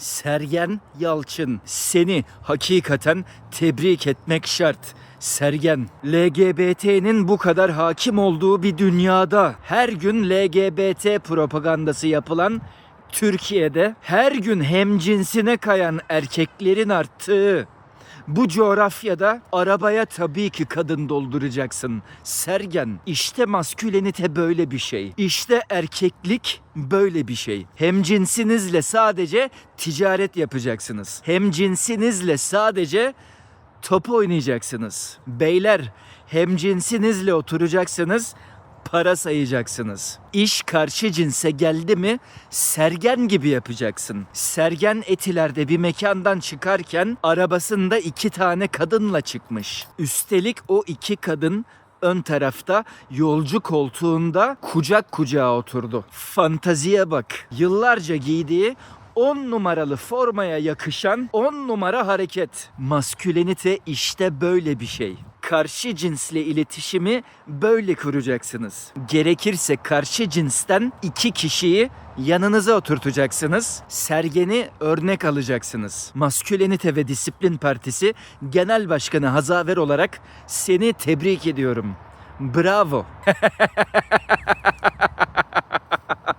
Sergen Yalçın. Seni hakikaten tebrik etmek şart. Sergen, LGBT'nin bu kadar hakim olduğu bir dünyada her gün LGBT propagandası yapılan Türkiye'de her gün hemcinsine kayan erkeklerin arttığı bu coğrafyada arabaya tabii ki kadın dolduracaksın. Sergen, işte maskülenite böyle bir şey. İşte erkeklik böyle bir şey. Hemcinsinizle sadece ticaret yapacaksınız. Hemcinsinizle sadece top oynayacaksınız. Beyler, hemcinsinizle oturacaksınız, para sayacaksınız. İş karşı cinse geldi mi sergen gibi yapacaksın. Sergen etilerde bir mekandan çıkarken arabasında iki tane kadınla çıkmış. Üstelik o iki kadın ön tarafta yolcu koltuğunda kucak kucağa oturdu. Fantaziye bak. Yıllarca giydiği 10 numaralı formaya yakışan 10 numara hareket. Maskülenite işte böyle bir şey. Karşı cinsle iletişimi böyle kuracaksınız. Gerekirse karşı cinsten iki kişiyi yanınıza oturtacaksınız. Sergeni örnek alacaksınız. Maskülenite ve Disiplin Partisi Genel Başkanı Hazaver olarak seni tebrik ediyorum. Bravo.